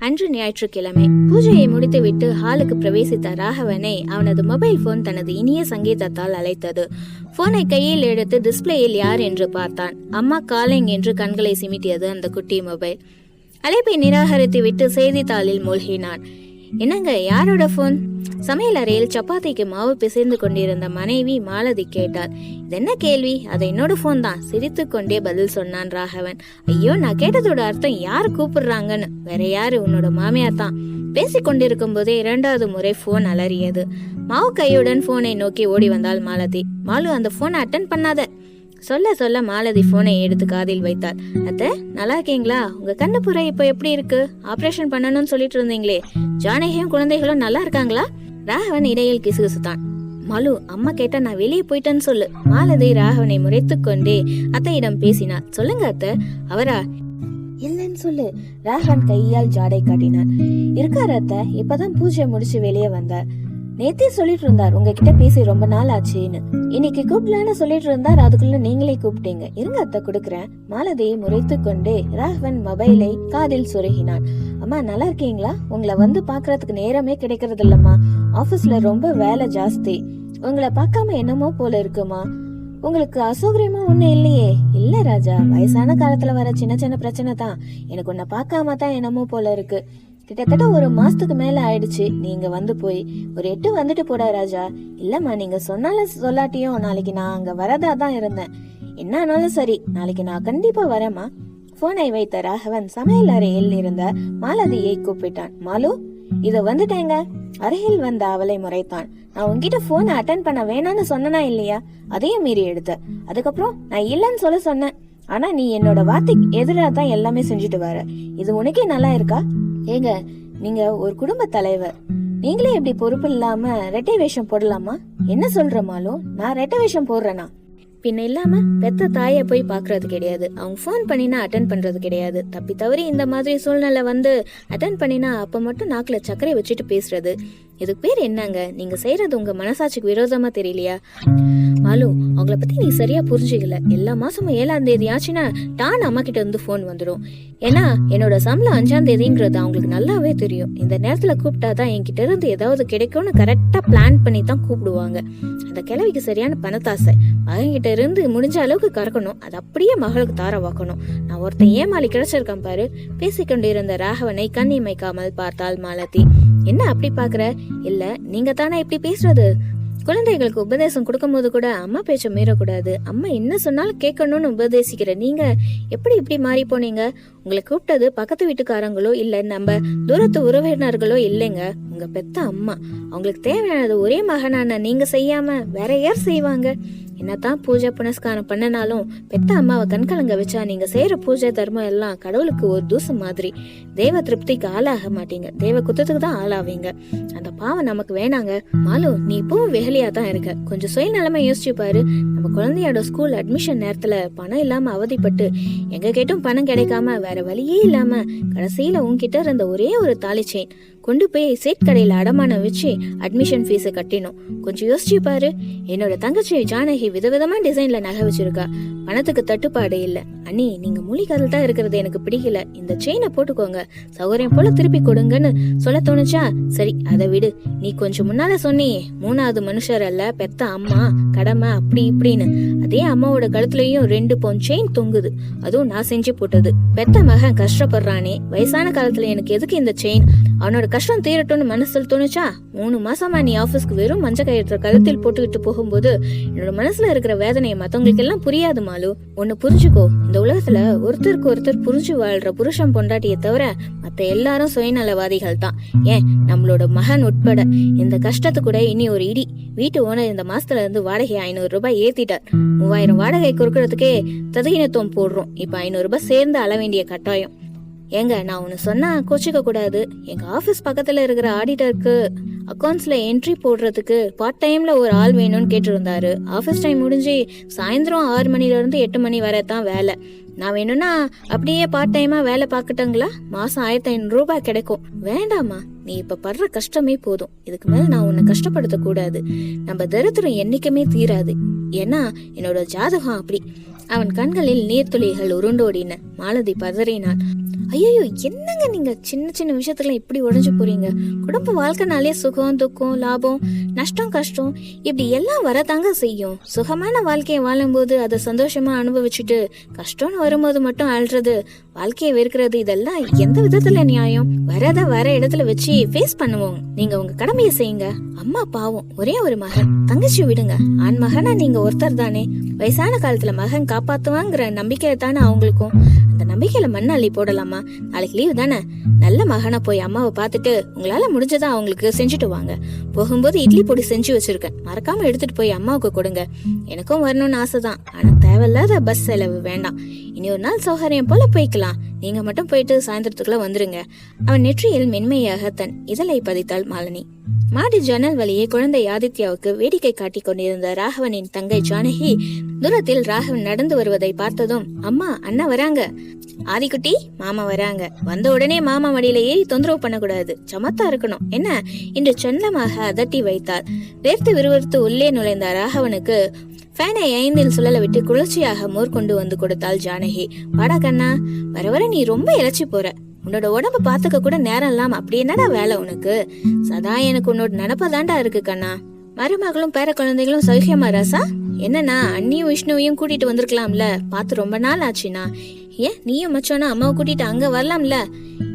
அன்று ஞாயிற்றுக்கிழமை. பூஜையை முடித்துவிட்டு ஹாலுக்கு பிரவேசித்த ராகவனை அவனது மொபைல் போன் தனது இனிய சங்கீதத்தால் அழைத்தது. போனை கையில் எடுத்து டிஸ்பிளேயில் யார் என்று பார்த்தான். அம்மா காலிங் என்று கண்களை சிமிட்டியது அந்த குட்டி மொபைல் அழைப்பை நிராகரித்துவிட்டு செய்தித்தாளில் மூழ்கினான். என்னங்க யாரோட ஃபோன் சமையல் அறையில் சப்பாத்திக்கு மாவு பிசைந்து கொண்டிருந்த மனைவி மாலதி கேட்டார் இது என்ன கேள்வி? அது என்னோட ஃபோன் தான். சிரித்து கொண்டே பதில் சொன்னான் ராகவன். ஐயோ நான் கேட்டதோட அர்த்தம் யார் கூப்பிடுறாங்கன்னு? வேற யாரு? உன்னோட மாமியார் தான். பேசிக் கொண்டிருக்கும் போதே இரண்டாவது முறை ஃபோன் அலறியது. மாவு கையுடன் ஃபோனை நோக்கி ஓடி வந்தாள் மாலதி. மாலு அந்த ஃபோனை அட்டன் பண்ணாத. சொல்ல சொல்ல மாலதி போனை எடுத்து காதில் வைத்தார் அத்தை நல்லா இருக்கீங்களா? உங்க கண்ணு புற இப்போ எப்படி இருக்கு? ஆபரேஷன் பண்ணணும்னு சொல்லிட்டு இருந்தீங்களே. ஜானகியும் குழந்தைகளும் நல்லா இருக்காங்களா? ராகவன் இடையில் கிசுகிசுத்தான். மலு அம்மா கேட்டா நான் வெளியே போயிட்டேன்னு சொல்லு. மாலதி ராகவனை முறைத்து கொண்டே அத்தையிடம் பேசினார் சொல்லுங்க அத்தை. அவரா? இல்லைன்னு சொல்லு. ராகவன் கையால் ஜாடை காட்டினார் இருக்காரு அத்தை. இப்பதான் பூஜை முடிச்சு வெளியே வந்தார். நேத்தே சொல்லிட்டு இருந்தார் உங்ககிட்ட பேசி ரொம்ப நாள் ஆச்சுன்னு. இன்னைக்கு கூப்பிடலான்னு சொல்லிட்டு இருந்தார் அதுக்குள்ள நீங்களே கூப்பிட்டீங்க. இருங்க அத்தை கொடுக்குறேன். மாலதியை முறைத்து கொண்டே ராகவன் மொபைலை காதில் சொருகினான். அம்மா நல்லா இருக்கீங்களா? உங்களை வந்து பாக்குறதுக்கு நேரமே கிடைக்கிறது இல்லம்மா. ஆபீஸ்ல ரொம்ப வேலை ஜாஸ்தி. உங்களை பார்க்காம என்னமோ போல இருக்குமா? உங்களுக்கு அசௌகரியமா ஒண்ணு இல்லையே. இல்ல ராஜா வயசான காலத்துல வர சின்ன சின்ன பிரச்சனை தான். எனக்கு உன்னை பார்க்காம தான் என்னமோ போல இருக்கு. கிட்டத்தட்ட ஒரு மாசத்துக்கு மேல ஆயிடுச்சு. நீங்க வந்து போய் ஒரு எட்டு வந்துட்டு போடா ராஜா. இல்லம்மா நீங்க சொன்னாலும் சொல்லாட்டியும் நாளைக்கு நான் அங்க வரதா தான் இருந்தேன். என்ன ஆனாலும் சரி நாளைக்கு நான் கண்டிப்பா வரேம்மா. போனை வைத்த ராகவன் சமையல் அறையில் இருந்த மாலதியை கூப்பிட்டான். மாலு இத வந்துட்டேங்க. அருகில் வந்த அவளை முறைத்தான். நான் உன்கிட்ட போனை அட்டன் பண்ண வேணாம்னு சொன்னனா இல்லையா? அதையும் மீறி எடுத்த. அதுக்கப்புறம் நான் இல்லைன்னு சொல்ல சொன்னேன். ஆனா நீ என்னோட வார்த்தைக்கு எதிராக தான் எல்லாமே செஞ்சுட்டு வர. இது உனக்கே நல்லா இருக்கா? ஏங்க நீங்க ஒரு குடும்ப தலைவர். நீங்களே இப்படி பொறுப்பு இல்லாம ரெட்டை வேஷம் போடலாமா? என்ன சொல்ற நான் ரெட்டை வேஷம் போடுறேனா? பின்ன இல்லாம பெத்த தாயை போய் பாக்குறது கிடையாது. அவங்க ஃபோன் பண்ணினா அட்டன் பண்றது கிடையாது. தப்பி தவறி இந்த மாதிரி சூழ்நிலை வந்து அட்டன் பண்ணினா அப்ப மட்டும் நாக்குல சர்க்கரை வச்சுட்டு பேசுறது. இதுக்கு பேர் என்னங்க? நீங்க செய்யறது உங்க மனசாட்சிக்கு விரோதமா தெரியலையா? மாலு அவங்கள பத்தி நீ சரியா புரிஞ்சுக்கல. எல்லா மாசமும் ஏழாம் தேதி ஆச்சுன்னா டான் அம்மா கிட்ட இருந்து ஃபோன் வந்துடும் ஏன்னா என்னோட சம்பளம் அஞ்சாம் தேதிங்கிறது அவங்களுக்கு நல்லாவே தெரியும். இந்த நேரத்துல கூப்பிட்டா தான் என்கிட்ட இருந்து ஏதாவது கிடைக்கும்னு கரெக்டா பிளான் பண்ணி தான் கூப்பிடுவாங்க. அந்த கிழவிக்கு சரியான பணத்தாசை. மகன்கிட்ட இருந்து முடிஞ்ச அளவுக்கு கறக்கணும். அது அப்படியே மகளுக்கு தார வாக்கணும் நான் ஒருத்தன் ஏமாளி கிடைச்சிருக்கேன் பாரு. பேசிக்கொண்டிருந்த ராகவனை கண்ணிமைக்காமல் பார்த்தாள் மாலதி. என்ன அப்படி பாக்குற? இல்ல நீங்க தானே இப்படி பேசுறது? குழந்தைகளுக்கு உபதேசம் கொடுக்கும்போது கூட அம்மா பேச்ச மீறக்கூடாது. அம்மா என்ன சொன்னாலும் கேட்கணும்னு உபதேசிக்கிற நீங்க எப்படி இப்படி மாறி போனீங்க? உங்களை கூப்பிட்டது பக்கத்து வீட்டுக்காரங்களோ இல்ல நம்ம தூரத்து உறவினர்களோ இல்லைங்க. உங்க பெத்த அம்மா. அவங்களுக்கு தேவையானது ஒரே மகனான நீங்க செய்யாம வேற யார் செய்வாங்க? என்னதான் பூஜை புனஸ்காரம் பண்ணனாலும் பெத்த அம்மாவை கண்கலங்க வச்சா நீங்க செய்யற பூஜை தர்மம் எல்லாம் கடவுளுக்கு ஒரு தூசு மாதிரி. தேவ திருப்திக்கு ஆளாக மாட்டீங்க. தேவ குத்தத்துக்கு தான் ஆளாவீங்க. அந்த பாவம் நமக்கு வேணாங்க. மாலு நீ இப்பவும் வெகலியா தான் இருக்க. கொஞ்சம் சுய நிலைமை யோசிச்சு பாரு. நம்ம குழந்தையோட ஸ்கூல் அட்மிஷன் நேரத்துல பணம் இல்லாம அவதிப்பட்டு எங்க கேட்டும் பணம் கிடைக்காம வேற வழியே இல்லாம கடைசியில உன்கிட்ட இருந்த ஒரே ஒரு தாலி செயின் கொண்டு போய் சேட் கடையில் அடமானம் வச்சு அட்மிஷன் ஃபீஸை கட்டினோம். கொஞ்சம் யோசிச்சு பாரு. என்னோட தங்கச்சி ஜானகி விதவிதமா டிசைன்ல நகை வச்சிருக்கா. பணத்துக்கு தட்டுப்பாடு இல்ல. அண்ணி நீங்க மூலிகாரில் தான் இருக்கிறது எனக்கு பிடிக்கல. இந்த செயினை போட்டுக்கோங்க. சௌகரியம் போல திருப்பி கொடுங்கன்னு சொல்ல தோணுச்சா? சரி அதை விடு. நீ கொஞ்சம் முன்னால சொன்னியே மூணாவது மனுஷர் அல்ல பெத்த அம்மா கடமை அப்படி இப்படின்னு. அதே அம்மாவோட கழுத்துலயும் ரெண்டு பவுன் செயின் தொங்குது. அதுவும் நான் செஞ்சு போட்டது. பெத்த மகன் கஷ்டப்படுறானே. வயசான காலத்துல எனக்கு எதுக்கு இந்த செயின் அவனோட கஷ்டம் தீரட்டும்னு மனசுல தோணுச்சா? மூணு மாசமா நீ ஆபீஸ்க்கு வெறும் மஞ்ச கயிறு கழுத்தில் போட்டுக்கிட்டு போகும்போது என்னோட மனசுல இருக்கிற வேதனையை மத்தவங்களுக்கு எல்லாம் புரியாது மாலு. ஒன்னு புரிஞ்சுக்கோ. இந்த உலகத்துல ஒருத்தருக்கு ஒருத்தர் புரிஞ்சு வாழ்ற புருஷன் பொண்டாட்டியை தவிர மத்த எல்லாரும் சுயநலவாதிகள் தான். ஏன்? நம்மளோட மகன் உட்பட. இந்த கஷ்டத்து கூட இனி ஒரு இடி. வீட்டு ஓனர் இந்த மாசத்துல இருந்து வாடகை ஐநூறு ரூபாய் ஏத்திட்டார். மூவாயிரம் வாடகை கொடுக்கறதுக்கே ததகினத்துவம் போடுறோம். இப்ப ஐநூறு ரூபாய் சேர்ந்து அள வேண்டிய கட்டாயம். ஏங்க நான் ஒன்று சொன்னா கோச்சிக்க கூடாது. எங்க ஆபீஸ் பக்கத்துல இருக்கிற ஆடிட்டருக்கு அக்கௌண்ட்ஸில் என்ட்ரி போடுறதுக்கு பார்ட் டைம்ல ஒரு ஆள் வேணும்னு கேட்டிருந்தாரு. ஆபீஸ் டைம் முடிஞ்சு சாயந்தரம் ஆறு மணில இருந்து எட்டு மணி வரை தான் வேலை. நான் வேணும்னா அப்படியே பார்ட் டைமா வேலை பார்க்கட்டுங்களா? மாசம் ஆயிரத்தி ஐநூறு ரூபாய் கிடைக்கும். வேண்டாமா நீ இப்ப படுற கஷ்டமே போதும். இதுக்கு மேல நான் உன்னை கஷ்டப்படுத்த கூடாது. நம்ம தரித்திரம் என்னைக்குமே தீராது. ஏன்னா என்னோட ஜாதகம் அப்படி. அவன் கண்களில் நீர்த்துளிகள் உருண்டோடின. மாலதி பதறினான் ஐயோ என்னங்க நீங்க சின்ன சின்ன விஷயத்துல இப்படி உடஞ்சு போறீங்க? குடும்ப வாழ்க்கைனாலே சுகம் துக்கம் லாபம் நஷ்டம் கஷ்டம் இப்படி எல்லாம் வரதாங்க செய்யும். சுகமான வாழ்க்கையை வாழும்போது அதை சந்தோஷமா அனுபவிச்சுட்டு கஷ்டம்னு வரும்போது மட்டும் அழுறது வாழ்க்கையை வெறுக்கிறது இதெல்லாம் எந்த விதத்துல நியாயம்? வரத வர இடத்துல வச்சு ஃபேஸ் பண்ணுவோம். நீங்க உங்க கடமையை செய்யுங்க. அம்மா பாவம் ஒரே ஒரு மகன். தங்கச்சி விடுங்க. ஆண் மகனா நீங்க ஒருத்தர் தானே வயசான காலத்துல மகன் காப்பாத்துவாங்கிற நம்பிக்கை தானே அவங்களுக்கும். நம்பிக்கையில மண் அள்ளி போடலாமா? நாளைக்கு லீவு தானே? நல்ல மகனா போய் அம்மாவை பார்த்துட்டு உங்களால முடிஞ்சதா அவங்களுக்கு செஞ்சுட்டு வாங்க. போகும்போது இட்லி பொடி செஞ்சு வச்சிருக்கேன். மறக்காம எடுத்துட்டு போய் அம்மாவுக்கு கொடுங்க. எனக்கும் வரணும்னு ஆசைதான். ஆனா தேவையில்லாத பஸ் செலவு வேண்டாம். இனி ஒரு நாள் சௌகரியம் போல போய்க்கலாம். நீங்க மட்டும் போயிட்டு சாயந்தரத்துக்குள்ள வந்துருங்க. அவன் நெற்றியில் மென்மையாக தன் இதழை பதித்தாள் மாலினி. மாடி ஜன்னல் வழியே குழந்தை ஆதித்யாவுக்கு வேடிக்கை காட்டிக் கொண்டிருந்த ராகவனின் தங்கை ஜானகி தூரத்தில் ராகவன் நடந்து வருவதை பார்த்ததும் அம்மா அண்ணா வராங்க. ஆதிக்குட்டி மாமா வராங்க. வந்த உடனே மாமா மடியில ஏறி தொந்தரவு பண்ணக்கூடாது. சமத்தா இருக்கணும். என்ன? என்று செல்லமாக அதட்டி வைத்தாள் வேர்த்து விறுவிறுத்து உள்ளே நுழைந்த ராகவனுக்கு ஃபேனை ஐந்தில் சுழல விட்டு குளிர்ச்சியாக மோர் கொண்டு வந்து கொடுத்தாள் ஜானகி. வாடா கண்ணா வர வர நீ ரொம்ப இழைச்சி போற. உன்னோட உடம்ப பாத்துக்க கூட நேரம் இல்லாம அப்படி என்னடா வேலை உனக்கு? சதா எனக்கு உன்னோட நினப்பதாண்டா இருக்கு கண்ணா. மருமகளும் பேர குழந்தைகளும் சௌக்கியமா ராசா என்னண்ணா அண்ணியும் விஷ்ணுவையும் கூட்டிட்டு வந்திருக்கலாம்ல? பார்த்து ரொம்ப நாள் ஆச்சுண்ணா. ஏன் நீயும் மச்சோனா அம்மாவை கூட்டிட்டு அங்க வரலாம்ல?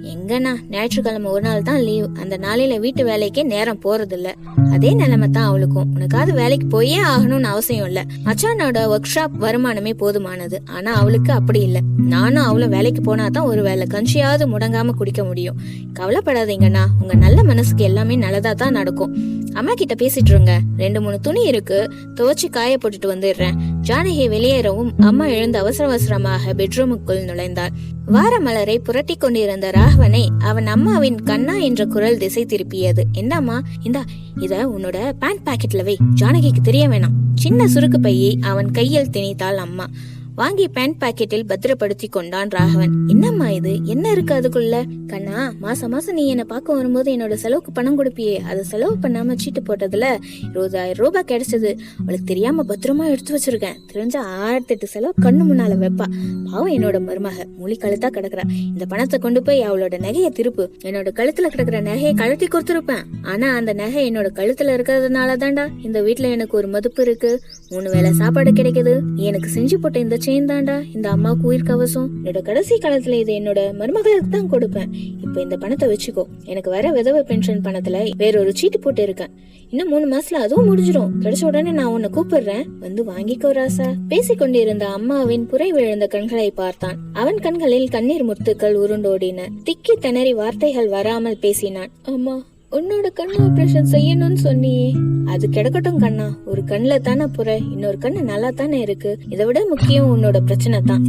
எங்கண்ணா ஞாயிற்றுக்கிழமை ஒரு நாள் தான் லீவ் அந்த நாளையில வீட்டு வேலைக்கே நேரம் போறதில்ல. அதே நிலைமை தான் அவளுக்கும். உனக்காவது வேலைக்கு போயே ஆகணும்னு அவசியம் இல்ல. மச்சானோட ஒர்க் ஷாப் வருமானமே போதுமானது. ஆனா அவளுக்கு அப்படி இல்ல. நானும் அவளும் வேலைக்கு போனா தான் ஒரு வேலை கஞ்சியாவது முடங்காம குடிக்க முடியும். கவலைப்படாதீங்கண்ணா. உங்க நல்ல மனசுக்கு எல்லாமே நல்லதா தான் நடக்கும். அம்மா கிட்ட பேசிட்டு இருங்க ரெண்டு மூணு துணி இருக்கு. துவச்சி காய போட்டுட்டு வந்துடுறேன். ஜானகி வெளியேறவும் அம்மா எழுந்து அவசர அவசரமாக பெட்ரூமுக்குள் நுழைந்தாள். வார மலரை புரட்டி கொண்டிருந்த ராகவனை அவன் அம்மாவின் கண்ணா என்ற குரல் திசை திருப்பியது. என்னம்மா? இந்தா இத உன்னோட பேண்ட் பாக்கெட்ல வை. ஜானகிக்கு தெரிய வேணாம். சின்ன சுருக்கு பையை அவன் கையில் திணித்தாள் அம்மா. வாங்கி பேண்ட் பாக்கெட்டில் பத்திரப்படுத்தி கொண்டான் ராகவன். என்னம்மா இது? என்ன இருக்கு அதுக்குள்ள? கண்ணா மாசம் மாசம் நீ என்ன பார்க்க வரும்போது என்னோட செலவுக்கு பணம் கொடுப்பியே. அதை செலவு பண்ணாம சீட்டு போட்டதுல இருபதாயிரம் ரூபாய் கிடைச்சது. அவளுக்கு தெரியாம பத்திரமா எடுத்து வச்சிருக்கேன். தெரிஞ்ச ஆயிரத்தெட்டு செலவு கண்ணு முன்னால வைப்பா. பாவம் என்னோட மருமக. மூலி கழுத்தா கிடக்குறா. இந்த பணத்தை கொண்டு போய் அவளோட நகையை திருப்பு. என்னோட கழுத்துல கிடக்குற நகையை கழட்டி கொடுத்துருப்பேன். ஆனா அந்த நகை என்னோட கழுத்துல இருக்கிறதுனால தான்டா இந்த வீட்டுல எனக்கு ஒரு மதிப்பு இருக்கு. மூணு வேளை சாப்பாடு கிடைக்குது. எனக்கு செஞ்சு போட்ட இந்த செயின் இந்த அம்மாவுக்கு உயிர் கவசம். என்னோட கடைசி காலத்துல இது என்னோட மருமகளுக்கு தான் கொடுப்பேன். இப்போ இந்த பணத்தை வச்சுக்கோ. எனக்கு வர விதவை பென்ஷன் பணத்துல வேற ஒரு சீட்டு போட்டு இருக்கேன் இன்னும் மூணு மாசத்துல அதுவும் முடிஞ்சிடும். கிடைச்ச உடனே நான் உன்னை கூப்பிடுறேன். வந்து வாங்கிக்கோ ராசா. பேசிக் கொண்டிருந்த அம்மாவின் புரை விழுந்த கண்களை பார்த்தான். அவன் கண்களில் கண்ணீர் முத்துக்கள் உருண்டோடின. திக்கி திணறி வார்த்தைகள் வராமல் பேசினான். அம்மா உன்னோட கண் ஆபரேஷன் செய்யணும்னு சொன்னியே. அது கிடக்கட்டும் கண்ணா. ஒரு கண்ணுல தானே புற இன்னொரு கண்ணு நல்லா தானே இருக்கு. இதை விட முக்கியம் உன்னோட பிரச்சனை தான்.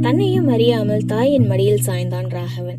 தன்னையும் அறியாமல் தாயின் மடியில் சாய்ந்தான் ராகவன்.